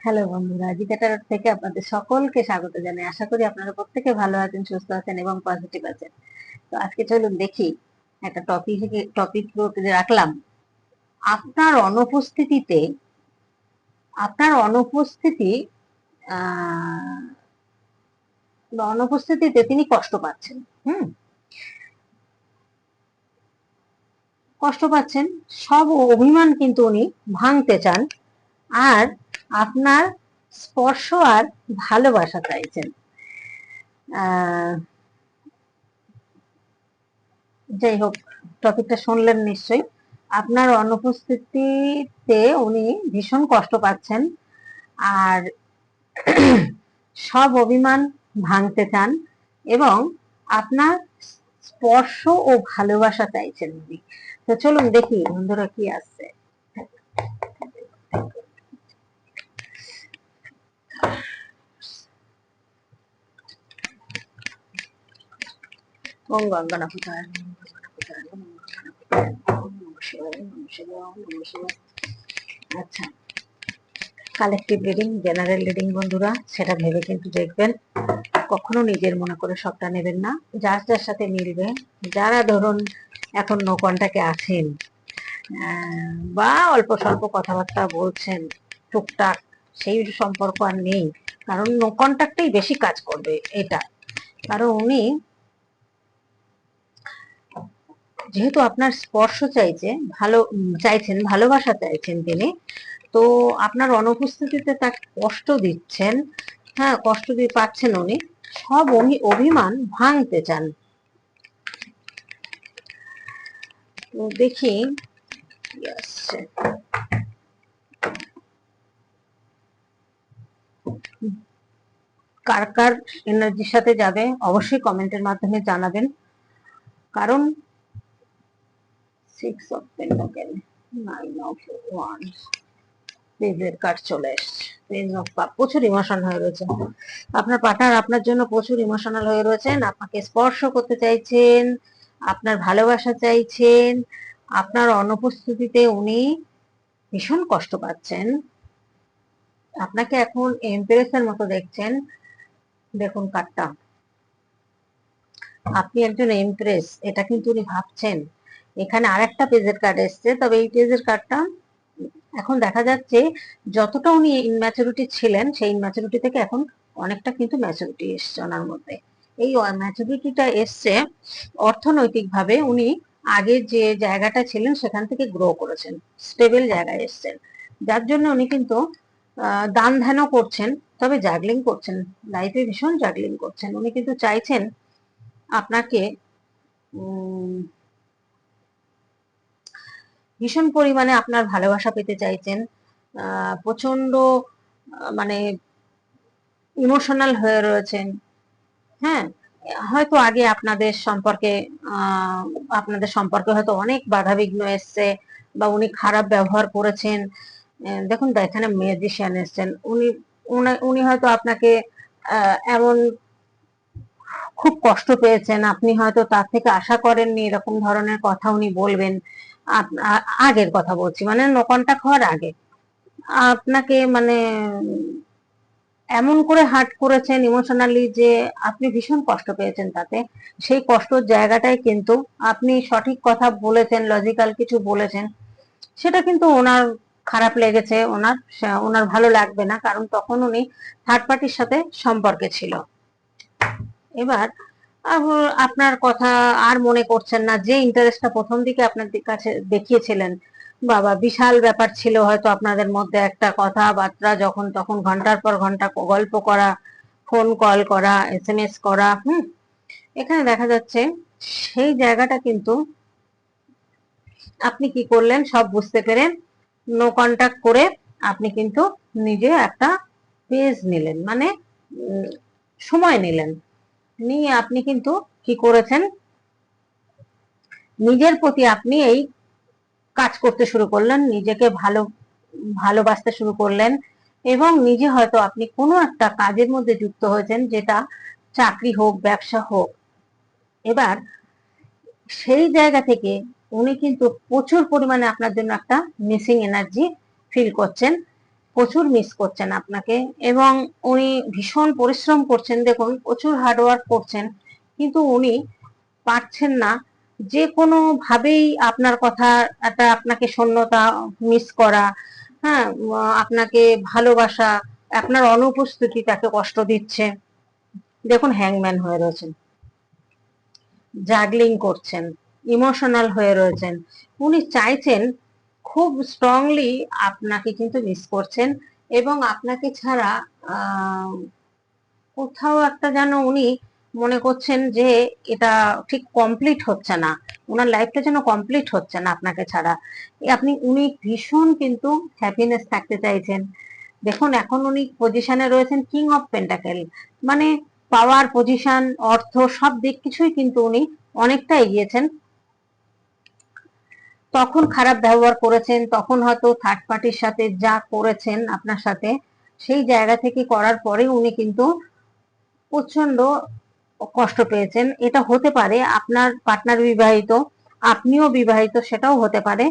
Hello বন্ধুরা জিকাটার থেকে আপনাদের সকলকে স্বাগত জানাই। আশা করি আপনারা প্রত্যেকে ভালো আছেন, সুস্থ আছেন এবং পজিটিভ আছেন। তো আজকে চলুন দেখি একটা টপিক টপিক রাখলাম। আপনার অনুপস্থিতিতে, আপনার অনুপস্থিতি অনুপস্থিতিতে তিনি কষ্ট পাচ্ছেন, হুম? কষ্ট পাচ্ছেন, সব অভিমান কিন্তু উনি ভাঙতে চান। আর আপনার স্পর্শ আর ভালোবাসা চাইছেন। যাই হোক, টপিকটা শুনলেন নিশ্চয়ই। আপনার অনুপস্থিতিতে উনি ভীষণ কষ্ট পাচ্ছেন আর সব অভিমান ভাঙতে চান এবং আপনার স্পর্শ ও ভালোবাসা চাইছেন উনি। তো চলুন দেখি বন্ধুরা কি আসছে ওম গঙ্গনাপুতায় আচ্ছা। কালেকটিভ রিডিং জেনারেল রিডিং বন্ধুরা, সেটা ভেবে কিন্তু দেখবেন। কখনো নিজের মনে করে সবটা নেবেন না। যার যার সাথে মিলবে, যারা ধরুন এখন নো কন্টাক্টে আছেন বা অল্প স্বল্প কথাবার্তা বলছেন, টুকটাক, সেই সম্পর্ক আর নেই। কারণ নো কন্টাক্টেই বেশি কাজ করবে এটা। কারণ উনি যেহেতু আপনার স্পর্শ চাইছে ভালো চাইছেন, ভালোবাসা চাইছেন তিনি, তো আপনার অনুপস্থিতিতে তার কষ্ট দিচ্ছেন হ্যাঁ কষ্ট দিয়ে পাচ্ছেন উনি, সব উনি অভিমান ভাঙতে চান। তো দেখি কার কার এনার্জির সাথে যাবে অবশ্যই কমেন্টের মাধ্যমে জানাবেন। কারণ six of pentacle nine of wand পেজের কার্ড চলে এসছে? পেজ অফ কাপ প্রচুর ইমোশন হয়ে রয়েছে। আপনার পার্টনার আপনার জন্য প্রচুর ইমোশনাল হয়ে রয়েছেন। আপনাকে স্পর্শ করতে চাইছেন। আপনার ভালোবাসা চাইছেন। আপনার অনুপস্থিতিতে উনি ভীষণ কষ্ট পাচ্ছেন। আপনাকে এখন এমপ্রেসের মতো দেখছেন। দেখুন কার্ডটা আপনি একজন এমপ্রেস এটা কিন্তু উনি ভাবছেন। এখানে আরেকটা পেজের কার্ড এসছে, তবে এই পেজের কার্ডটা এখন দেখা যাচ্ছে যতটা উনি ইনম্যাচুরিটি ছিলেন, সেই ইনম্যাচুরিটি থেকে এখন অনেকটা কিন্তু ম্যাচুরিটি এসছে ওনার মধ্যে। এই ম্যাচুরিটিটা এসছে অর্থনৈতিকভাবে উনি আগে যে জায়গাটা ছিলেন সেখান থেকে গ্রো করেছেন স্টেবল জায়গায় এসছেন। যার জন্য উনি কিন্তু দান ধ্যানও করছেন, তবে জাগলিং করছেন লাইফে ভীষণ জাগলিং করছেন। উনি কিন্তু চাইছেন আপনাকে ভীষণ পরিমাণে আপনার ভালোবাসা পেতে চাইছেন। প্রচণ্ড মানে ইমোশনাল হয়ে রয়েছেন। হ্যাঁ হয়তো আগে আপনাদের সম্পর্কে আপনাদের সম্পর্কে হয়তো অনেক বাধাবিঘ্ন এসছে বা উনি খারাপ ব্যবহার করেছেন। দেখুন, এখানে ম্যাজিশিয়ান এসছেন। উনি- উনি হয়তো আপনাকে এমন খুব কষ্ট পেয়েছেন। আপনি হয়তো তার থেকে আশা করেননি এরকম ধরনের কথা উনি বলবেন। আগের কথা বলছি মানে নো হওয়ার আগে। আপনাকে মানে এমন করে হার্ট করেছেন ইমোশনালি যে আপনি ভীষণ কষ্ট পেয়েছেন তাতে। সেই কষ্টর জায়গাটাই কিন্তু আপনি সঠিক কথা বলেছেন লজিক্যাল কিছু বলেছেন। সেটা কিন্তু ওনার খারাপ লেগেছে, ওনার ওনার ভালো লাগবে না, কারণ তখন উনি থার্ড পার্টির সাথে সম্পর্কে ছিল। এবার আপনার কথা আর মনে করছেন না, যে ইন্টারেস্টটা প্রথম দিকে আপনার কাছে দেখিয়েছিলেন। বাবা, বিশাল ব্যাপার ছিল হয়তো আপনাদের মধ্যে একটা কথাবার্তা, যখন তখন ঘণ্টার পর ঘণ্টা গল্প করা ফোন কল করা এসএমএস করা, হুম? এখানে দেখা যাচ্ছে সেই জায়গাটা কিন্তু আপনি কি করলেন, সব বুঝতে পেরে নো কন্টাক্ট করে আপনি কিন্তু নিজে একটা পেজ নিলেন মানে সময় নিলেন। নিয়ে আপনি কিন্তু কি করেছেন? নিজের প্রতি আপনি এই কাজ করতে শুরু করলেন, নিজেকে ভালো, ভালোবাসতে শুরু করলেন এবং নিজে হয়তো আপনি কোনো একটা কাজের মধ্যে যুক্ত হয়েছেন, যেটা চাকরি হোক, ব্যবসা হোক। এবার সেই জায়গা থেকে উনি কিন্তু প্রচুর পরিমাণে আপনার জন্য একটা মিসিং এনার্জি ফিল করছেন। প্রচুর মিস করছেন আপনাকে এবং উনি ভীষণ পরিশ্রম করছেন। দেখুন, প্রচুর হার্ডওয়ার্ক করছেন, কিন্তু উনি পারছেন না। যে কোনো ভাবেই আপনার কথা একটা আপনাকে শূন্যতা মিস করা হ্যাঁ আপনাকে ভালোবাসা, আপনার অনুপস্থিতি তাকে কষ্ট দিচ্ছে। দেখুন হ্যাংম্যান হয়ে রয়েছেন জাগলিং করছেন ইমোশনাল হয়ে রয়েছেন। উনি চাইছেন খুব স্ট্রংলি আপনাকে কিন্তু মিস করছেন এবং আপনাকে ছাড়া কোথাও একটা যেন উনি মনে করছেন যে এটা ঠিক কমপ্লিট হচ্ছে না। ওনার লাইফটা যেন কমপ্লিট হচ্ছে না আপনাকে ছাড়া। আপনি, উনি ভীষণ কিন্তু হ্যাপিনেস থাকতে চাইছেন। দেখুন, এখন উনি পজিশনে রয়েছেন কিং অফ পেন্টাকেল মানে পাওয়ার পজিশন অর্থ, সব দিক কিছুই কিন্তু উনি অনেকটা এগিয়েছেন। তখন খারাপ ব্যবহার করেছেন, তখন হয়তো থার্ড পার্টির সাথে যা করেছেন আপনার সাথে, সেই জায়গা থেকে করার পরে উনি কিন্তু প্রচণ্ড কষ্ট পেয়েছেন। এটা হতে পারে আপনার পার্টনার বিবাহিত, আপনিও বিবাহিত, সেটাও হতে পারে।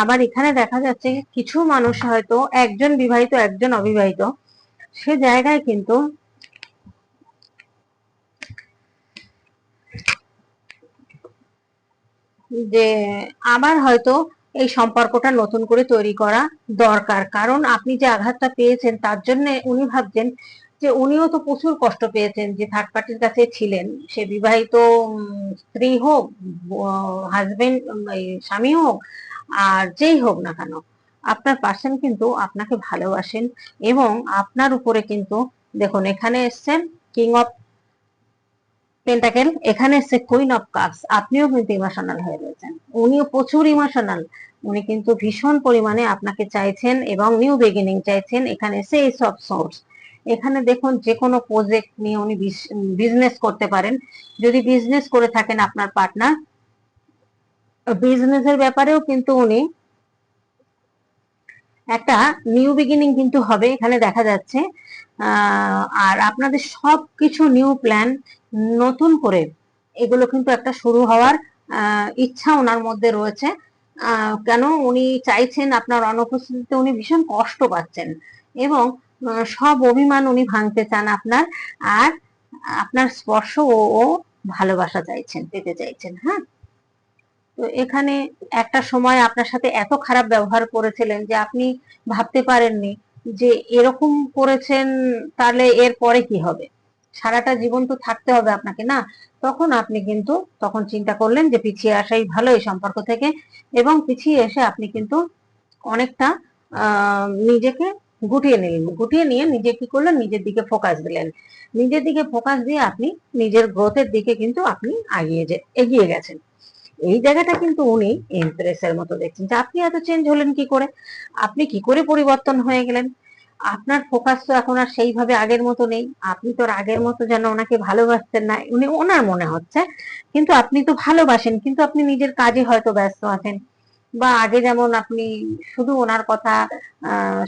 আবার এখানে দেখা যাচ্ছে কিছু মানুষ হয়তো একজন বিবাহিত, একজন অবিবাহিত, সে জায়গায় কিন্তু যে আবার হয়তো এই সম্পর্কটা নতুন করে তৈরি করা দরকার। কারণ আপনি যে আঘাতটা পেয়েছেন, তার জন্য উনি ভাবছেন যে উনিও তো প্রচুর কষ্ট পেয়েছেন যে থার্ড পার্টির কাছে ছিলেন। সে বিবাহিত স্ত্রী হোক হাজবেন্ড স্বামী হোক, আর যেই হোক না কেন, আপনার পার্সন কিন্তু আপনাকে ভালোবাসেন এবং আপনার উপরে কিন্তু দেখুন, এখানে এসছেন কিং অফ পেন্টাকেল এখানে এসছে কুইন অফ কাপস আপনিও কিন্তু ইমোশনাল হয়ে রয়েছেন। উনিও প্রচুর ইমোশনাল উনি কিন্তু ভীষণ পরিমাণে আপনাকে চাইছেন এবং নিউ বিগিনিং চাইছেন। এখানে এসে এই সব সোর্স এখানে দেখুন, যে কোনো প্রজেক্ট নিয়ে উনি বিজনেস করতে পারেন। যদি বিজনেস করে থাকেন আপনার পার্টনার বিজনেসের ব্যাপারেও কিন্তু উনি একটা নিউ বিগিনিং কিন্তু হবে, এখানে দেখা যাচ্ছে। আর আপনাদের সব কিছু নিউ প্ল্যান নতুন করে এগুলো কিন্তু একটা শুরু হওয়ার ইচ্ছা ওনার মধ্যে রয়েছে। কেন? উনি চাইছেন আপনার অনুপস্থিতিতে উনি ভীষণ কষ্ট পাচ্ছেন এবং সব অভিমান উনি ভাঙতে চান আপনার, আর আপনার স্পর্শ ও ভালোবাসা চাইছেন, পেতে চাইছেন হ্যাঁ? তো এখানে একটা সময় আপনার সাথে এত খারাপ ব্যবহার করেছিলেন যে আপনি ভাবতে পারেননি যে এরকম করেছেন তাহলে এর পরে কি হবে? সারাটা জীবন তো থাকতে হবে আপনাকে, না? তখন আপনি কিন্তু, তখন চিন্তা করলেন যে পিছিয়ে আসাই ভালো এই সম্পর্ক থেকে এবং পিছিয়ে এসে আপনি কিন্তু অনেকটা নিজেকে গুটিয়ে নিলেন। গুটিয়ে নিয়ে নিজে কি করলেন? নিজের দিকে ফোকাস দিলেন। নিজের দিকে ফোকাস দিয়ে আপনি নিজের গ্রোথের দিকে কিন্তু আপনি আগিয়ে এগিয়ে গেছেন। এই জায়গাটা কিন্তু উনি এমপ্রেসের মতো দেখছেন যে আপনি এত চেঞ্জ হলেন কি করে? আপনি কি করে পরিবর্তন হয়ে গেলেন? আপনার ফোকাস তো এখন আর সেইভাবে আগের মতো নেই। আপনি তো আগের মতো যেন ওনাকে ভালোবাসতেন না। উনি ওনার মনে হচ্ছে, কিন্তু আপনি তো ভালোবাসেন, কিন্তু আপনি নিজের কাজে হয়তো ব্যস্ত আছেন। বা আগে যেমন আপনি শুধু ওনার কথা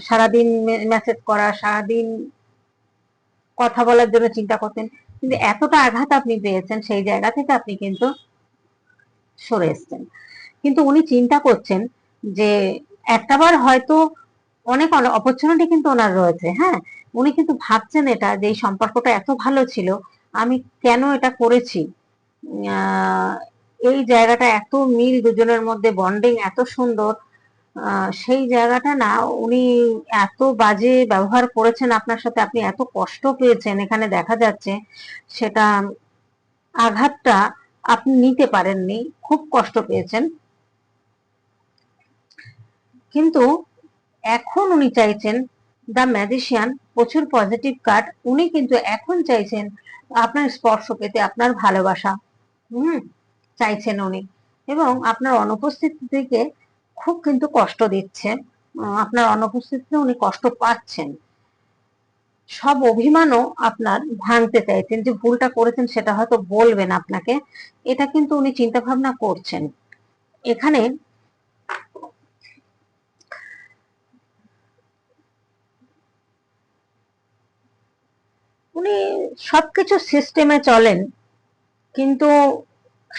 সারাদিন মেসেজ করা, সারাদিন কথা বলার জন্য চিন্তা করতেন, কিন্তু এতটা আঘাত আপনি পেয়েছেন সেই জায়গা থেকে আপনি কিন্তু সরে এসছেন। কিন্তু উনি চিন্তা করছেন যে একটাবার হয়তো অনেক অপরচুনিটি কিন্তু ওনার রয়েছে হ্যাঁ? উনি কিন্তু ভাবছেন এটা যে এই সম্পর্কটা এত ভালো ছিল, আমি কেন এটা করেছি? এই জায়গাটা এত মিল দুজনের মধ্যে বন্ডিং এত সুন্দর সেই জায়গাটা না উনি এত বাজে ব্যবহার করেছেন আপনার সাথে, আপনি এত কষ্ট পেয়েছেন, এখানে দেখা যাচ্ছে সেটা আঘাতটা আপনি নিতে পারেননি, খুব কষ্ট পেয়েছেন। কিন্তু এখন উনি চাইছেন দ্য ম্যাজিশিয়ান প্রচুর পজিটিভ কার্ড উনি কিন্তু এখন চাইছেন আপনার স্পর্শ পেতে, আপনার ভালোবাসা। হুম, চাইছেন উনি। এবং আপনার অনুপস্থিতি থেকে খুব কিন্তু কষ্ট দিচ্ছে আপনার অনুপস্থিতিতে উনি কষ্ট পাচ্ছেন। সব অভিমানও আপনার ভাঙতে চাইছেন, যে ভুলটা করেছেন সেটা হয়তো বলবেন আপনাকে। এটা কিন্তু উনি চিন্তা ভাবনা করছেন। এখানে উনি সবকিছু সিস্টেমে চলেন, কিন্তু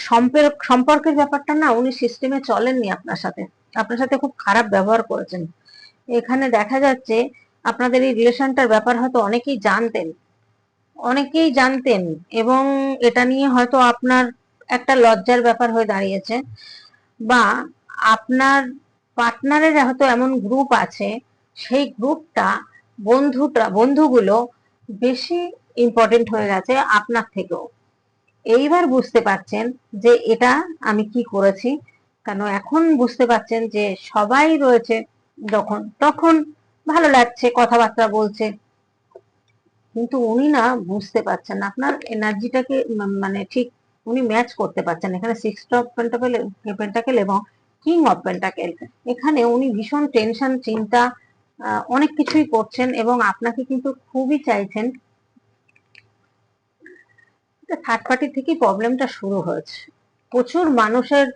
সম্পর্ক সম্পর্কের ব্যাপারটা না উনি সিস্টেমে চলেননি আপনার সাথে। আপনার সাথে খুব খারাপ ব্যবহার করেছেন। এখানে দেখা যাচ্ছে আপনাদের এই রিলেশনটার ব্যাপার হয়তো অনেকেই জানতেন। অনেকেই জানতেন এবং এটা নিয়ে হয়তো আপনার একটা লজ্জার ব্যাপার হয়ে দাঁড়িয়েছে বা আপনার পার্টনারের হয়তো এমন গ্রুপ আছে, সেই গ্রুপটা বন্ধুটা, বন্ধুগুলো বেশি ইম্পর্টেন্ট হয়ে গেছে আপনার থেকেও। এইবার বুঝতে পারছেন যে এটা আমি কি করেছি। কেন এখন বুঝতে পারছেন যে সবাই রয়েছে যখন, তখন ভালো লাগছে, কথাবার্তা বলছে। কিন্তু উনি না বুঝতে পারছেন আপনার এনার্জিটাকে মানে ঠিক উনি ম্যাচ করতে পারছেন এখানে সিক্স অফ পেন্টাকেল পেন্টাকেল এবং কিং অফ পেন্টাকেল এখানে উনি ভীষণ টেনশন চিন্তা অনেক কিছুই করছেন এবং আপনাকে কিন্তু খুবই চাইছেন। থার্ড পার্টি থেকেই প্রবলেমটা শুরু হয়েছে। প্রচুর মানুষের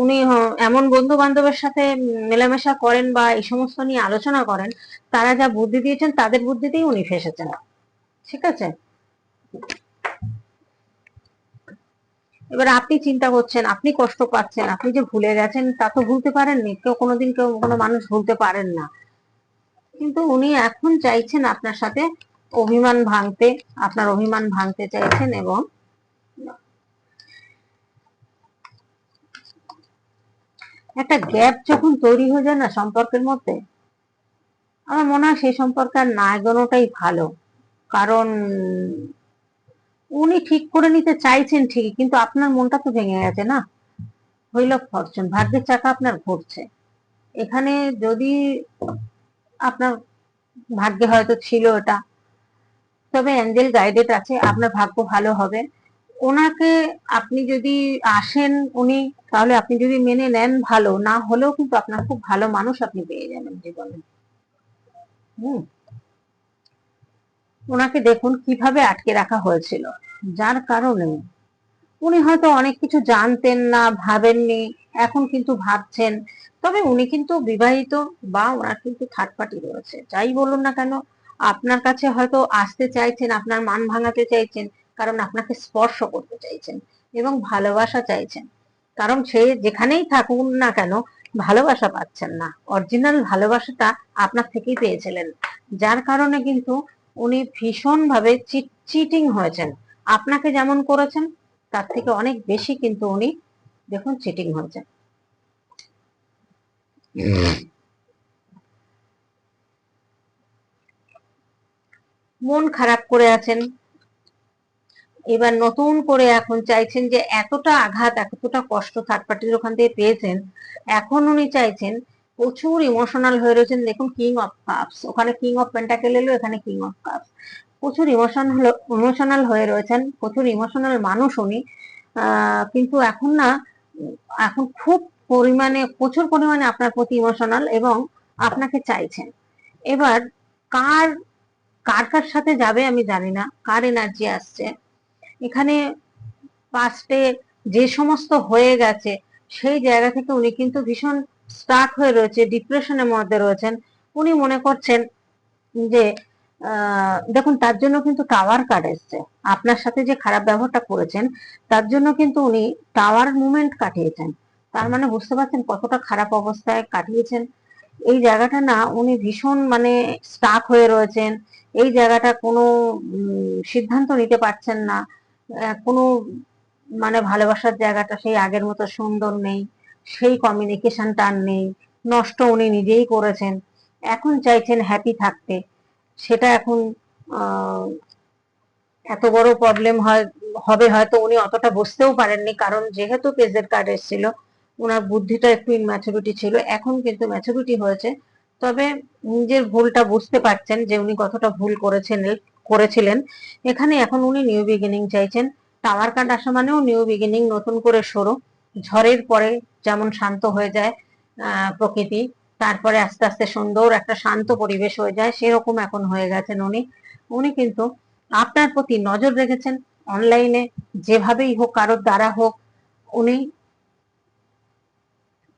উনি এমন বন্ধু বান্ধবের সাথে মেলামেশা করেন বা এই সমস্ত নিয়ে আলোচনা করেন, তারা যা বুদ্ধি দিয়েছেন, তাদের বুদ্ধিতেই উনি ফেসেছেন। ঠিক আছে? এবার আপনি চিন্তা করছেন, আপনি কষ্ট পাচ্ছেন, আপনি যে ভুলে গেছেন, তা তো ভুলতে পারেননি। কেউ কোনোদিন কেউ কোনো মানুষ ভুলতে পারেন না। কিন্তু উনি এখন চাইছেন আপনার সাথে অভিমান ভাঙতে, আপনার অভিমান ভাঙতে চাইছেন এবং একটা গ্যাপ যখন তৈরি হয়ে যায় না সম্পর্কের মধ্যে, আমার মনে হয় সেই সম্পর্কে আর না এগোনোটাই ভালো। কারণ উনি ঠিক করে নিতে চাইছেন ঠিকই, কিন্তু আপনার মনটা তো ভেঙে গেছে না? হইল ফরচুন, ভাগ্যের চাকা আপনার ঘুরছে। এখানে যদি আপনার ভাগ্যে হয়তো ছিল এটা, তবে অ্যাঞ্জেল গাইডেড আছে, আপনার ভাগ্য ভালো হবে। ওনাকে আপনি যদি আসেন, উনি তাহলে আপনি যদি মেনে নেন ভালো, না হলেও কিন্তু আপনার খুব ভালো মানুষ আপনি পেয়ে যাবেন জীবনে। হুম। ওনাকে দেখুন কীভাবে আটকে রাখা হয়েছিল, যার কারণে। উনি হয়তো অনেক কিছু জানতেন না, ভাবেননি, এখন কিন্তু ভাবছেন। তবে উনি কিন্তু বিবাহিত বা ওনার কিন্তু থার্ড পার্টি রয়েছে। যাই বলুন না কেন, আপনার কাছে হয়তো আসতে চাইছেন, আপনার মান ভাঙাতে চাইছেন, কারণ আপনাকে স্পর্শ করতে চাইছেন এবং ভালোবাসা চাইছেন। কারণ সে যেখানেই থাকুন না কেন, ভালোবাসা পাচ্ছেন না। অরিজিনাল ভালোবাসাটা আপনার থেকেই পেয়েছিলেন। যার কারণে কিন্তু উনি ভীষণ ভাবে চিটিং হয়েছেন। আপনাকে যেমন করেছেন, তার থেকে অনেক বেশি কিন্তু উনি দেখুন চিটিং হয়েছেন। মন খারাপ করে আছেন এবার নতুন করে এখন চাইছেন যে এতটা আঘাত, এতটা কষ্ট থার্ড পার্টির ওখান থেকে পেয়েছেন, এখন উনি চাইছেন প্রচুর ইমোশনাল হয়ে রয়েছেন। দেখুন কিং অফ কাপস ওখানে কিং অফ পেন্টাকেল এলো, এখানে কিং অফ কাপস প্রচুর ইমোশনাল ইমোশনাল হয়ে রয়েছেন, প্রচুর ইমোশনাল মানুষ উনি। কিন্তু এখন না, এখন খুব পরিমাণে, প্রচুর পরিমাণে আপনার প্রতি ইমোশনাল এবং আপনাকে চাইছেন। এবার কার কার কার সাথে যাবে আমি জানি না, কার এনার্জি আসছে। এখানে পাস্টে যে সমস্ত হয়ে গেছে, সেই জায়গা থেকে উনি কিন্তু ভীষণ স্টার্ট হয়ে রয়েছে ডিপ্রেশনের মধ্যে রয়েছেন। উনি মনে করছেন যে দেখুন, তার জন্য কিন্তু টাওয়ার কার্ড এসছে। আপনার সাথে যে খারাপ ব্যবহারটা করেছেন, তার জন্য কিন্তু উনি টাওয়ার মুভমেন্ট কাটিয়েছেন। তার মানে বুঝতে পারছেন কতটা খারাপ অবস্থায় কাটিয়েছেন। এই জায়গাটা না, উনি ভীষণ মানে স্টাক হয়ে রয়েছেন। এই জায়গাটা কোনো সিদ্ধান্ত নিতে পারছেন না। কোনো মানে ভালোবাসার জায়গাটা সেই আগের মতো সুন্দর নেই, সেই কমিউনিকেশনটা আর নেই, নষ্ট উনি নিজেই করেছেন। এখন চাইছেন হ্যাপি থাকতে। সেটা এখন এত বড় প্রবলেম হয়, হবে হয়তো উনি অতটা বুঝতেও পারেননি, কারণ যেহেতু পেজের কার্ড এসেছিল ওনার বুদ্ধিটা একটু ম্যাচুরিটি ছিল, এখন কিন্তু ম্যাচুরিটি হয়েছে। তবে নিজের ভুলটা বুঝতে পারছেন যে উনি কতটা ভুল করেছেন। করেছিলেন। এখানে এখন উনি নিউ বিগিনিং চাইছেন। টাওয়ার কার্ড আসা মানেও নিউ বিগিনিং নতুন করে শুরু ঝড়ের পরে যেমন শান্ত হয়ে যায় প্রকৃতি, তারপরে আস্তে আস্তে সুন্দর একটা শান্ত পরিবেশ হয়ে যায়, সেরকম এখন হয়ে গেছেন উনি। উনি কিন্তু আপনার প্রতি নজর রেখেছেন অনলাইনে যেভাবেই হোক, কারোর দ্বারা হোক, উনি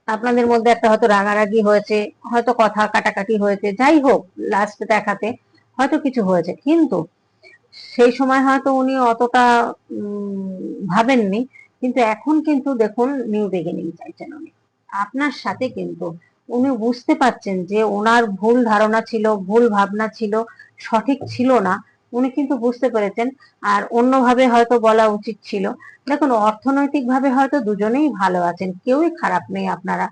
আপনাদের মধ্যে একটা হয়তো রাগারাগি হয়েছে, হয়তো কথা কাটাকাটি হয়েছে, যাই হোক লাস্ট দেখাতে হয়তো কিছু হয়েছে। কিন্তু সেই সময় হয়তো উনি অতটা ভাবেননি। কিন্তু এখন কিন্তু দেখুন নিউ বিগিনিং চাইছেন উনি। আপনার সাথে কিন্তু উনি বুঝতে পারছেন যে ওনার ভুল ধারণা ছিল, ভুল ভাবনা ছিল, সঠিক ছিল না। উনি কিন্তু বুঝতে পেরেছেন। আর অন্যভাবে হয়তো বলা উচিত ছিল, দেখুন অর্থনৈতিক ভাবে হয়তো দুজনেই ভালো আছেন, কেউই খারাপ নেই আপনারা।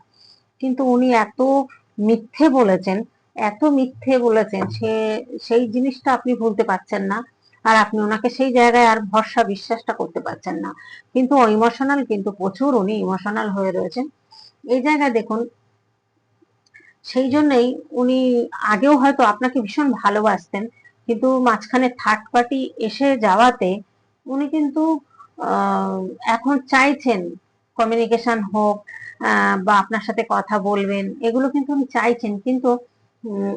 কিন্তু উনি এত মিথ্যে বলেছেন এত মিথ্যে বলেছেন, সে, সেই জিনিসটা আপনি ভুলতে পারছেন না। আর আপনি ওনাকে সেই জায়গায় আর ভরসা বিশ্বাসটা করতে পারছেন না। কিন্তু ইমোশনাল কিন্তু প্রচুর উনি ইমোশনাল হয়ে রয়েছেন। এই জায়গায় দেখুন, সেই জন্যই উনি আগেও হয়তো আপনাকে ভীষণ ভালোবাসতেন, কিন্তু মাঝখানে থার্ড পার্টি এসে যাওয়াতে উনি কিন্তু এখন চাইছেন কমিউনিকেশন হোক বা আপনার সাথে কথা বলবেন, এগুলো কিন্তু উনি চাইছেন। কিন্তু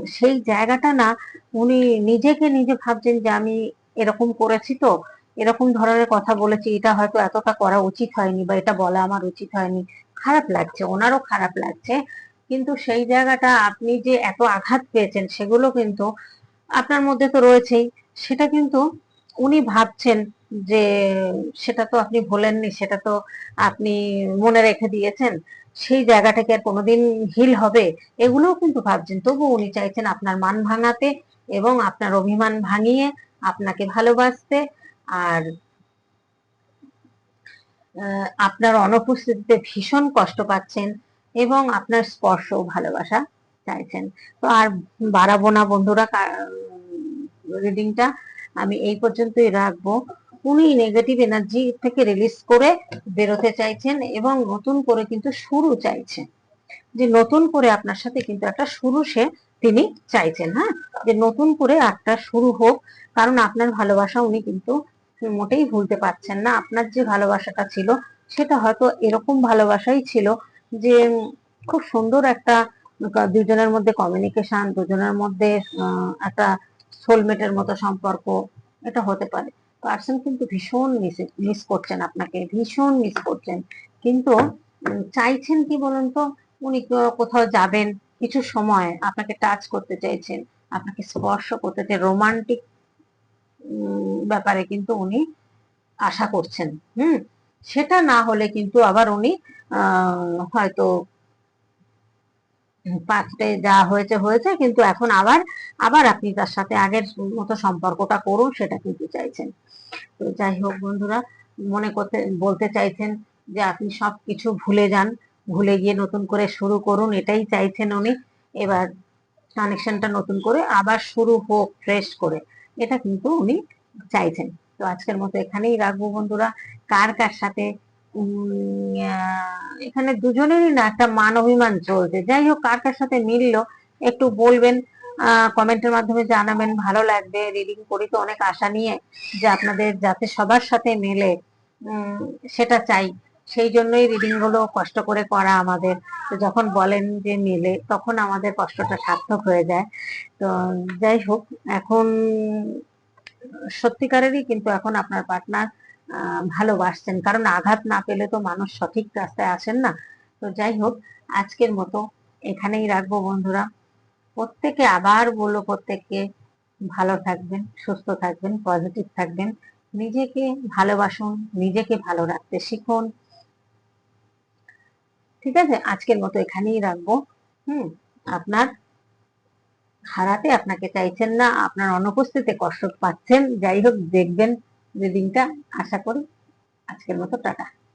সেই জায়গাটা না উনি নিজেকে নিজে ভাবছেন যে আমি এরকম করেছি তো, এরকম ধরনের কথা বলেছি, এটা হয়তো এতটা করা উচিত হয়নি বা এটা বলা আমার উচিত হয়নি। খারাপ লাগছে, ওনারও খারাপ লাগছে। কিন্তু সেই জায়গাটা আপনি যে এত আঘাত পেয়েছেন সেগুলো কিন্তু আপনার মধ্যে তো রয়েছেই। সেটা কিন্তু উনি ভাবছেন যে সেটা তো আপনি ভোলেননি, সেটা তো আপনি মনে রেখে দিয়েছেন। সেই জায়গাটাকে আর কোনোদিন হিল হবে? এগুলোও কিন্তু ভাবছেন। তবু উনি চাইছেন আপনার মান ভাঙাতে এবং আপনার অভিমান ভাঙিয়ে আপনাকে ভালোবাসতে আর আপনার অনুপস্থিতিতে ভীষণ কষ্ট পাচ্ছেন এবং আপনার স্পর্শ ভালোবাসা চাইছেন। তো আর বাড়াবো না বন্ধুরা রিডিংটা আমি এই পর্যন্তই রাখব। উনি নেগেটিভ এনার্জি থেকে রিলিজ করে বেরোতে চাইছেন এবং নতুন করে কিন্তু শুরু চাইছেন। যে নতুন করে আপনার সাথে কিন্তু একটা শুরু সে তিনি চাইছেন হ্যাঁ? যে নতুন করে একটা শুরু হোক, কারণ আপনার ভালোবাসা উনি কিন্তু মোটেই ভুলতে পারছেন না। আপনার যে ভালোবাসাটা ছিল, সেটা হয়তো এরকম ভালোবাসাই ছিল যে খুব সুন্দর একটা দুজনের মধ্যে কমিউনিকেশন দুজনের মধ্যে একটা সোলমেটের মতো সম্পর্ক, এটা হতে পারে। পার্সন কিন্তু ভীষণ মিস মিস করছেন আপনাকে, ভীষণ মিস করছেন। কিন্তু চাইছেন কি বলুন তো? উনি কোথাও যাবেন, কিছু সময় আপনাকে টাচ করতে চাইছেন, আপনাকে স্পর্শ করতে চাই রোমান্টিক ব্যাপারে কিন্তু উনি আশা করছেন, হুম? সেটা না হলে কিন্তু আবার উনি হয়তো পাঁচটে যা হয়েছে হয়েছে, কিন্তু এখন আবার আবার আপনি তার সাথে আগের মতো সম্পর্কটা করুন, সেটা কিন্তু চাইছেন। তো যাই হোক বন্ধুরা, মনে করতে, বলতে চাইছেন যে আপনি সব কিছু ভুলে যান, ভুলে গিয়ে নতুন করে শুরু করুন, এটাই চাইছেন উনি। এবার কানেকশনটা নতুন করে আবার শুরু হোক ফ্রেশ করে, এটা কিন্তু উনি চাইছেন। তো আজকের মতো এখানেই রাখব বন্ধুরা। কার কার সাথে এখানে দুজনেরই না একটা মান অভিমান চলছে। যাই হোক, কার কার সাথে মিললো, একটু বলবেন কমেন্টের মাধ্যমে জানাবেন, ভালো লাগবে রিডিং করি তো অনেক আশা নিয়ে যে আপনাদের যাতে সবার সাথে মেলে সেটা চাই। সেই জন্যই রিডিংগুলো কষ্ট করে করা আমাদের। তো যখন বলেন যে মেলে, তখন আমাদের কষ্টটা সার্থক হয়ে যায়। তো যাই হোক, এখন সত্যিকারেরই কিন্তু এখন আপনার পার্টনার ভালোবাসছেন কারণ আঘাত না পেলে তো মানুষ সঠিক রাস্তায় আসেন না। তো যাই হোক, আজকের মতো এখানেই রাখব বন্ধুরা। প্রত্যেকে আবার বলল প্রত্যেককে ভালো থাকবেন, সুস্থ থাকবেন, পজিটিভ থাকবেন। নিজেকে ভালোবাসুন, নিজেকে ভালো রাখতে শিখুন। ঠিক আছে? আজকের মতো এখানেই রাখব। হুম? আপনার হারাতে আপনাকে চাইছেন না, আপনার অনুপস্থিতিতে কষ্ট পাচ্ছেন। যাই হোক, দেখবেন যে দিনটা আশা করি আজকের মতো টাটা।